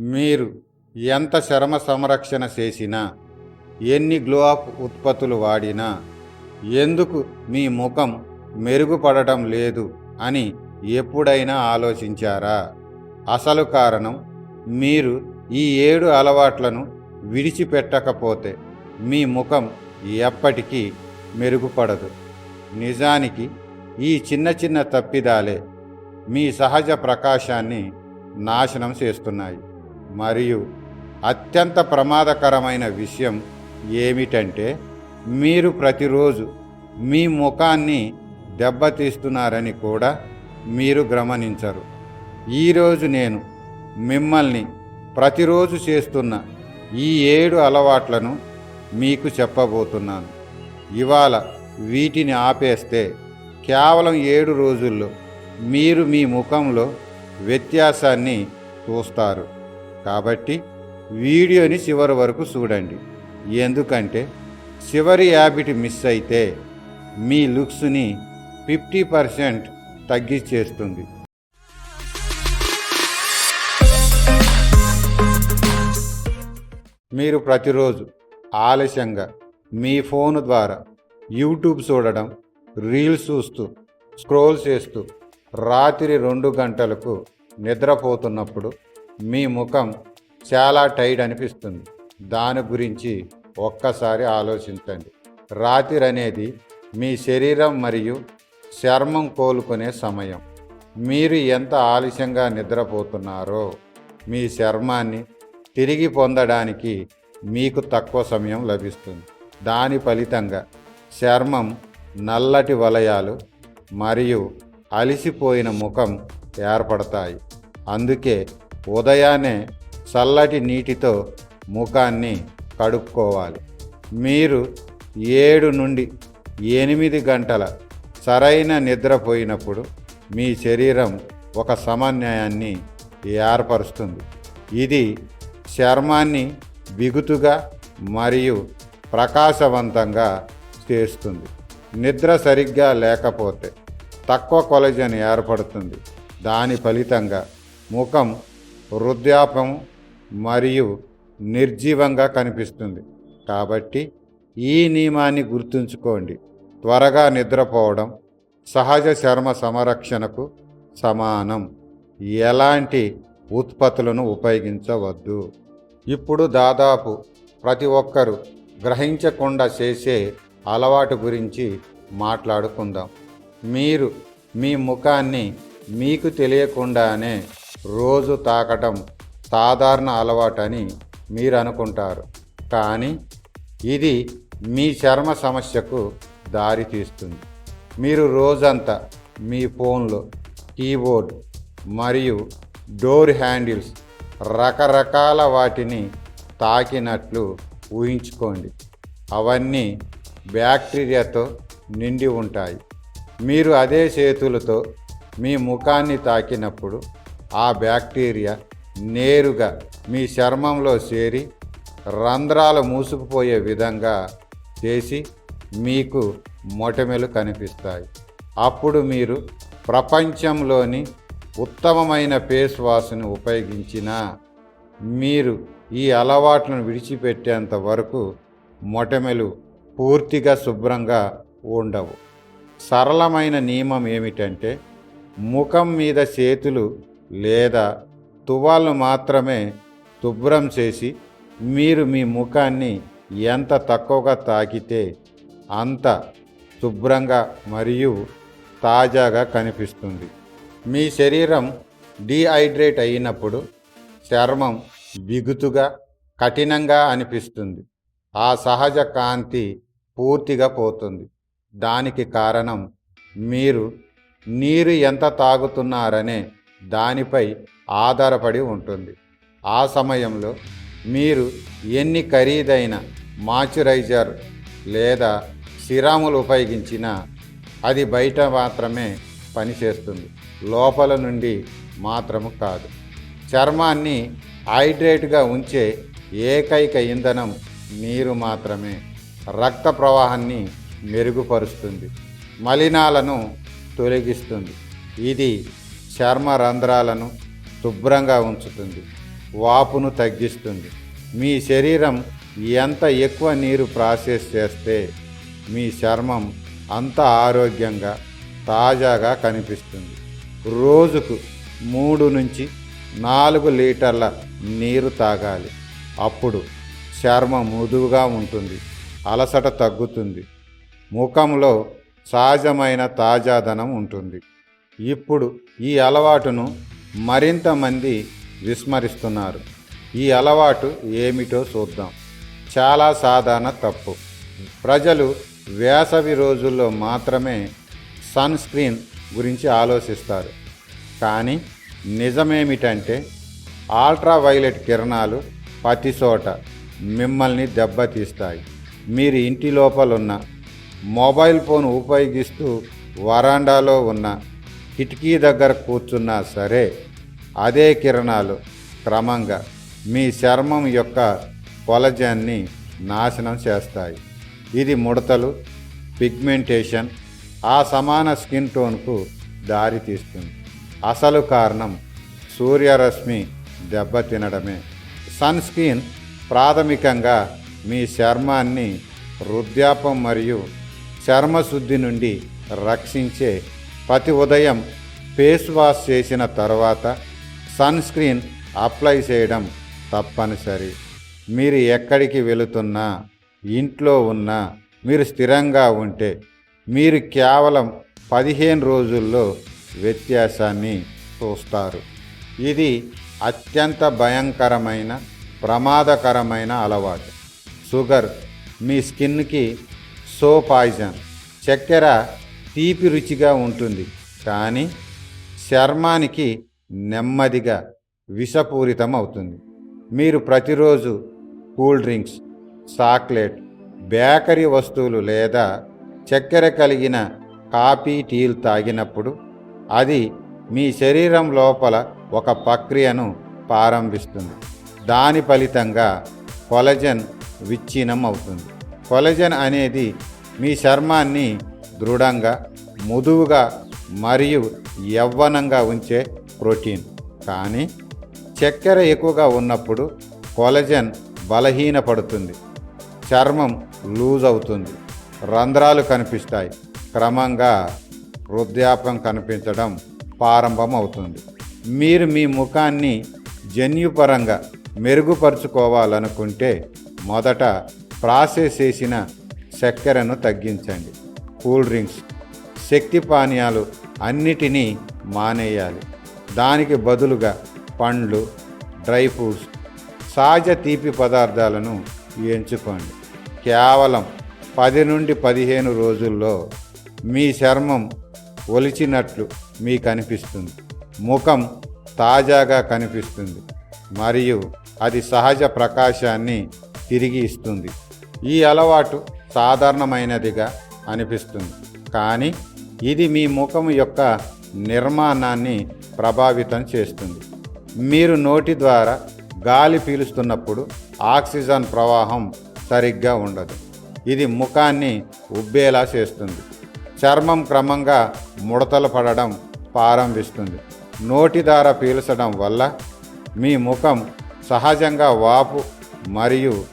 మీరు ఎంత శ్రమ సంరక్షణ చేసినా ఎన్ని గ్లో అప్ ఉత్పత్తులు వాడినా ఎందుకు మీ ముఖం మెరుగుపడటం లేదు అని ఎప్పుడైనా ఆలోచించారా? అసలు కారణం మీరు ఈ ఏడు అలవాట్లను విడిచిపెట్టకపోతే మీ ముఖం ఎప్పటికీ మెరుగుపడదు. నిజానికి ఈ చిన్న చిన్న తప్పిదాలే మీ సహజ ప్రకాశాన్ని నాశనం చేస్తున్నాయి. మరియు అత్యంత ప్రమాదకరమైన విషయం ఏమిటంటే మీరు ప్రతిరోజు మీ ముఖాన్ని దెబ్బతీస్తున్నారని కూడా మీరు గమనించరు. ఈరోజు నేను మిమ్మల్ని ప్రతిరోజు చేస్తున్న ఈ ఏడు అలవాట్లను మీకు చెప్పబోతున్నాను. ఇవాళ వీటిని ఆపేస్తే కేవలం ఏడు రోజుల్లో మీరు మీ ముఖంలో వ్యత్యాసాన్ని చూస్తారు. కాబట్టి వీడియోని చివరి వరకు చూడండి. ఎందుకంటే చివరి హ్యాబిట్ మిస్ అయితే మీ లుక్స్ని ఫిఫ్టీ పర్సెంట్ తగ్గించేస్తుంది. మీరు ప్రతిరోజు ఆలస్యంగా మీ ఫోన్ ద్వారా యూట్యూబ్ చూడడం రీల్స్ చూస్తూ స్క్రోల్ చేస్తూ రాత్రి రెండు గంటలకు నిద్రపోతున్నప్పుడు మీ ముఖం చాలా టైడ్ అనిపిస్తుంది. దాని గురించి ఒక్కసారి ఆలోచించండి. రాత్రి అనేది మీ శరీరం మరియు చర్మం కోలుకునే సమయం. మీరు ఎంత ఆలస్యంగా నిద్రపోతున్నారో మీ చర్మాన్ని తిరిగి పొందడానికి మీకు తక్కువ సమయం లభిస్తుంది. దాని ఫలితంగా చర్మం నల్లటి వలయాలు మరియు అలిసిపోయిన ముఖం ఏర్పడతాయి. అందుకే ఉదయాన్నే చల్లటి నీటితో ముఖాన్ని కడుక్కోవాలి. మీరు ఏడు నుండి ఎనిమిది గంటల సరైన నిద్రపోయినప్పుడు మీ శరీరం ఒక సమన్వయాన్ని ఏర్పరుస్తుంది. ఇది చర్మాన్ని బిగుతుగా మరియు ప్రకాశవంతంగా చేస్తుంది. నిద్ర సరిగ్గా లేకపోతే తక్కువ కొలజన్ ఏర్పడుతుంది. దాని ఫలితంగా ముఖం వృద్ధాపం మరియు నిర్జీవంగా కనిపిస్తుంది. కాబట్టి ఈ నియమాన్ని గుర్తుంచుకోండి. త్వరగా నిద్రపోవడం సహజ చర్మ సంరక్షణకు సమానం. ఎలాంటి ఉత్పత్తులను ఉపయోగించవద్దు. ఇప్పుడు దాదాపు ప్రతి ఒక్కరూ గ్రహించకుండా చేసే అలవాటు గురించి మాట్లాడుకుందాం. మీరు మీ ముఖాన్ని మీకు తెలియకుండానే రోజు తాకటం సాధారణ అలవాటని మీరు అనుకుంటారు కానీ ఇది మీ చర్మ సమస్యకు దారితీస్తుంది మీరు రోజంతా మీ ఫోన్లో కీబోర్డ్ మరియు డోర్ హ్యాండిల్స్ రకరకాల వాటిని తాకినట్లు ఊహించుకోండి. అవన్నీ బ్యాక్టీరియాతో నిండి ఉంటాయి. మీరు అదే చేతులతో మీ ముఖాన్ని తాకినప్పుడు ఆ బ్యాక్టీరియా నేరుగా మీ చర్మంలో చేరి రంధ్రాలు మూసుకుపోయే విధంగా చేసి మీకు మొటమెలు కనిపిస్తాయి. అప్పుడు మీరు ప్రపంచంలోని ఉత్తమమైన ఫేస్ వాష్ని ఉపయోగించినా మీరు ఈ అలవాట్లను విడిచిపెట్టేంత వరకు మొటమెలు పూర్తిగా శుభ్రంగా ఉండవు. సరళమైన నియమం ఏమిటంటే ముఖం మీద చేతులు లేదా తువాళ్ళు మాత్రమే శుభ్రం చేసి మీరు మీ ముఖాన్ని ఎంత తక్కువగా తాకితే అంత శుభ్రంగా మరియు తాజాగా కనిపిస్తుంది. మీ శరీరం డీహైడ్రేట్ అయినప్పుడు చర్మం బిగుతుగా కఠినంగా అనిపిస్తుంది. ఆ సహజ కాంతి పూర్తిగా పోతుంది. దానికి కారణం మీరు నీరు ఎంత తాగుతున్నారనే దానిపై ఆధారపడి ఉంటుంది. ఆ సమయంలో మీరు ఎన్ని ఖరీదైన మాయిశ్చరైజర్ లేదా సిరాములు ఉపయోగించినా అది బయట మాత్రమే పనిచేస్తుంది. లోపల నుండి మాత్రము కాదు. చర్మాన్ని హైడ్రేట్గా ఉంచే ఏకైక ఇంధనం నీరు మాత్రమే. రక్త ప్రవాహాన్ని మెరుగుపరుస్తుంది. మలినాలను తొలగిస్తుంది. ఇది చర్మ రంధ్రాలను శుభ్రంగా ఉంచుతుంది. వాపును తగ్గిస్తుంది. మీ శరీరం ఎంత ఎక్కువ నీరు ప్రాసెస్ చేస్తే మీ చర్మం అంత ఆరోగ్యంగా తాజాగా కనిపిస్తుంది. రోజుకు మూడు నుంచి నాలుగు లీటర్ల నీరు తాగాలి. అప్పుడు చర్మం మృదువుగా ఉంటుంది. అలసట తగ్గుతుంది. ముఖంలో సహజమైన తాజాదనం ఉంటుంది. ఇప్పుడు ఈ అలవాటును మరింత మంది విస్మరిస్తున్నారు. ఈ అలవాటు ఏమిటో చూద్దాం. చాలా సాధారణ తప్పు. ప్రజలు వేసవి రోజుల్లో మాత్రమే సన్ స్క్రీన్ గురించి ఆలోచిస్తారు. కానీ నిజమేమిటంటే అల్ట్రావైలెట్ కిరణాలు ప్రతి చోట మిమ్మల్ని దెబ్బతీస్తాయి. మీరు ఇంటి లోపలున్న మొబైల్ ఫోన్ ఉపయోగిస్తూ వరాండాలో ఉన్న కిటికీ దగ్గర కూర్చున్నా సరే అదే కిరణాలు క్రమంగా మీ చర్మం యొక్క కొలజాన్ని నాశనం చేస్తాయి. ఇది ముడతలు పిగ్మెంటేషన్ ఆ సమాన స్కిన్ టోన్కు దారితీస్తుంది. అసలు కారణం సూర్యరశ్మి దెబ్బతినడమే సన్ స్క్రీన్ ప్రాథమికంగా మీ చర్మాన్ని వృద్ధాపం మరియు చర్మశుద్ధి నుండి రక్షించే ప్రతి ఉదయం ఫేస్ వాష్ చేసిన తర్వాత సన్ స్క్రీన్ అప్లై చేయడం తప్పనిసరి. మీరు ఎక్కడికి వెళుతున్నా ఇంట్లో ఉన్నా మీరు స్థిరంగా ఉంటే మీరు కేవలం పదిహేను రోజుల్లో వ్యత్యాసాన్ని చూస్తారు. ఇది అత్యంత భయంకరమైన ప్రమాదకరమైన అలవాటు. షుగర్ మీ స్కిన్కి సో పాయిజన్. చక్కెర తీపి రుచిగా ఉంటుంది. కానీ చర్మానికి నెమ్మదిగా విషపూరితం అవుతుంది. మీరు ప్రతిరోజు కూల్ డ్రింక్స్ చాక్లెట్ బేకరీ వస్తువులు లేదా చక్కెర కలిగిన కాఫీ టీలు తాగినప్పుడు అది మీ శరీరం లోపల ఒక ప్రక్రియను ప్రారంభిస్తుంది. దాని ఫలితంగా కొలజన్ విచ్ఛిన్నం అవుతుంది కొలజన్ అనేది మీ చర్మాన్ని దృఢంగా మృదువుగా మరియు యవ్వనంగా ఉంచే ప్రోటీన్. కానీ చక్కెర ఎక్కువగా ఉన్నప్పుడు కొలజన్ బలహీనపడుతుంది. చర్మం లూజ్ అవుతుంది. రంధ్రాలు కనిపిస్తాయి. క్రమంగా వృద్ధాప్యం కనిపించడం ప్రారంభం అవుతుంది మీరు మీ ముఖాన్ని జన్యుపరంగా మెరుగుపరుచుకోవాలనుకుంటే మొదట ప్రాసెస్ చేసిన చక్కెరను తగ్గించండి. కూల్ డ్రింక్స్ శక్తి పానీయాలు అన్నిటినీ మానేయాలి. దానికి బదులుగా పండ్లు డ్రై ఫ్రూట్స్ సహజ తీపి పదార్థాలను ఎంచుకోండి. కేవలం పది నుండి పదిహేను రోజుల్లో మీ చర్మం ఒలిచినట్లు మీకు అనిపిస్తుంది. ముఖం తాజాగా కనిపిస్తుంది. మరియు అది సహజ ప్రకాశాన్ని తిరిగి ఇస్తుంది. ఈ అలవాటు సాధారణమైనదిగా అనిపిస్తుంది. కానీ ఇది మీ ముఖం యొక్క నిర్మాణాన్ని ప్రభావితం చేస్తుంది. మీరు నోటి ద్వారా గాలి పీలుస్తున్నప్పుడు ఆక్సిజన్ ప్రవాహం సరిగ్గా ఉండదు. ఇది ముఖాన్ని ఉబ్బేలా చేస్తుంది. చర్మం క్రమంగా ముడతలు పడడం ప్రారంభిస్తుంది. నోటి ద్వారా పీల్చడం వల్ల మీ ముఖం సహజంగా వాపు మరియు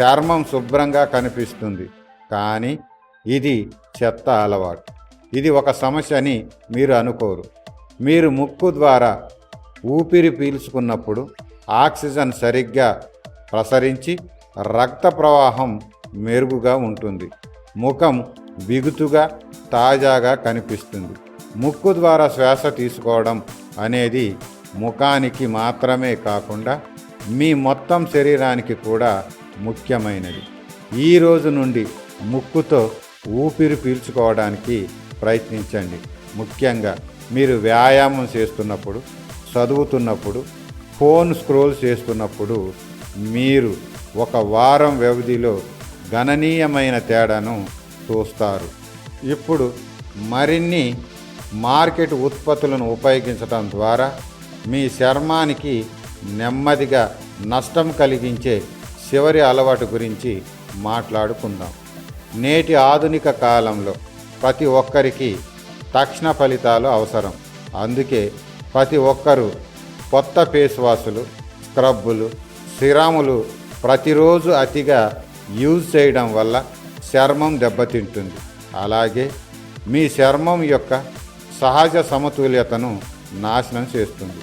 చర్మం శుభ్రంగా కనిపిస్తుంది. కానీ ఇది చెత్త అలవాటు. ఇది ఒక సమస్య అని మీరు అనుకోరు. మీరు ముక్కు ద్వారా ఊపిరి పీల్చుకున్నప్పుడు ఆక్సిజన్ సరిగ్గా ప్రసరించి రక్త ప్రవాహం మెరుగుగా ఉంటుంది. ముఖం బిగుతుగా తాజాగా కనిపిస్తుంది. ముక్కు ద్వారా శ్వాస తీసుకోవడం అనేది ముఖానికి మాత్రమే కాకుండా మీ మొత్తం శరీరానికి కూడా ముఖ్యమైనది. ఈ రోజు నుండి ముక్కుతో ఊపిరి పీల్చుకోవడానికి ప్రయత్నించండి. ముఖ్యంగా మీరు వ్యాయామం చేస్తున్నప్పుడు చదువుతున్నప్పుడు ఫోన్ స్క్రోల్ చేస్తున్నప్పుడు మీరు ఒక వారం వ్యవధిలో గణనీయమైన తేడాను చూస్తారు. ఇప్పుడు మరిన్ని మార్కెట్ ఉత్పత్తులను ఉపయోగించడం ద్వారా మీ చర్మానికి నెమ్మదిగా నష్టం కలిగించే చివరి అలవాటు గురించి మాట్లాడుకుందాం. నేటి ఆధునిక కాలంలో ప్రతి ఒక్కరికి తక్షణ ఫలితాలు అవసరం. అందుకే ప్రతి ఒక్కరూ కొత్త ఫేస్ వాషులు స్క్రబ్బులు సిరాములు ప్రతిరోజు అతిగా యూజ్ చేయడం వల్ల చర్మం దెబ్బతింటుంది. అలాగే మీ చర్మం యొక్క సహజ సమతుల్యతను నాశనం చేస్తుంది.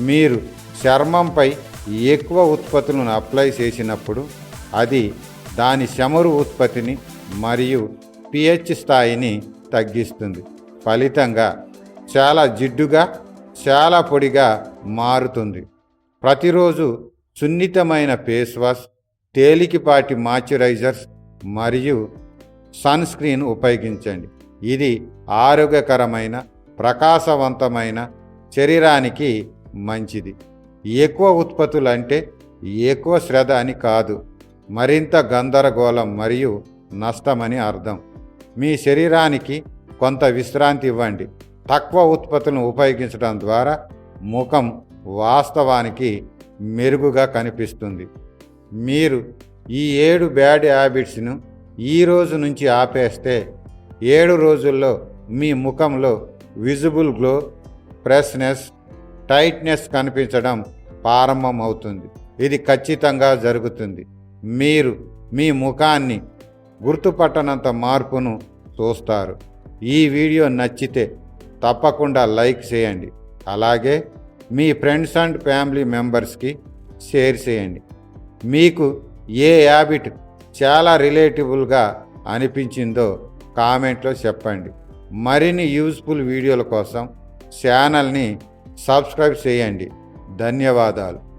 మీరు చర్మంపై ఎక్కువ ఉత్పత్తులను అప్లై చేసినప్పుడు అది దాని చమురు ఉత్పత్తిని మరియు పిహెచ్ స్థాయిని తగ్గిస్తుంది. ఫలితంగా చాలా జిడ్డుగా చాలా పొడిగా మారుతుంది. ప్రతిరోజు సున్నితమైన ఫేస్ వాష్ తేలికపాటి మాయిశ్చరైజర్స్ మరియు సన్ స్క్రీన్ ఉపయోగించండి. ఇది ఆరోగ్యకరమైన ప్రకాశవంతమైన శరీరానికి మంచిది. ఎక్కువ ఉత్పత్తులు అంటే ఎక్కువ శ్రద్ధ అని కాదు. మరింత గందరగోళం మరియు నష్టమని అర్థం. మీ శరీరానికి కొంత విశ్రాంతి ఇవ్వండి. తక్కువ ఉత్పత్తులను ఉపయోగించడం ద్వారా ముఖం వాస్తవానికి మెరుగుగా కనిపిస్తుంది. మీరు ఈ ఏడు బ్యాడ్ హ్యాబిట్స్ను ఈ రోజు నుంచి ఆపేస్తే ఏడు రోజుల్లో మీ ముఖంలో విజిబుల్ గ్లో ఫ్రెష్నెస్ టైట్నెస్ కనిపించడం ప్రారంభమవుతుంది. ఇది ఖచ్చితంగా జరుగుతుంది. మీరు మీ ముఖాన్ని గుర్తుపట్టనంత మార్పును చూస్తారు. ఈ వీడియో నచ్చితే తప్పకుండా లైక్ చేయండి. అలాగే మీ ఫ్రెండ్స్ అండ్ ఫ్యామిలీ మెంబర్స్కి షేర్ చేయండి. మీకు ఏ హ్యాబిట్ చాలా రిలేటబుల్గా అనిపించిందో కామెంట్లో చెప్పండి. మరిన్ని యూస్ఫుల్ వీడియోల కోసం ఛానల్ని సబ్స్క్రైబ్ చేయండి. ధన్యవాదాలు.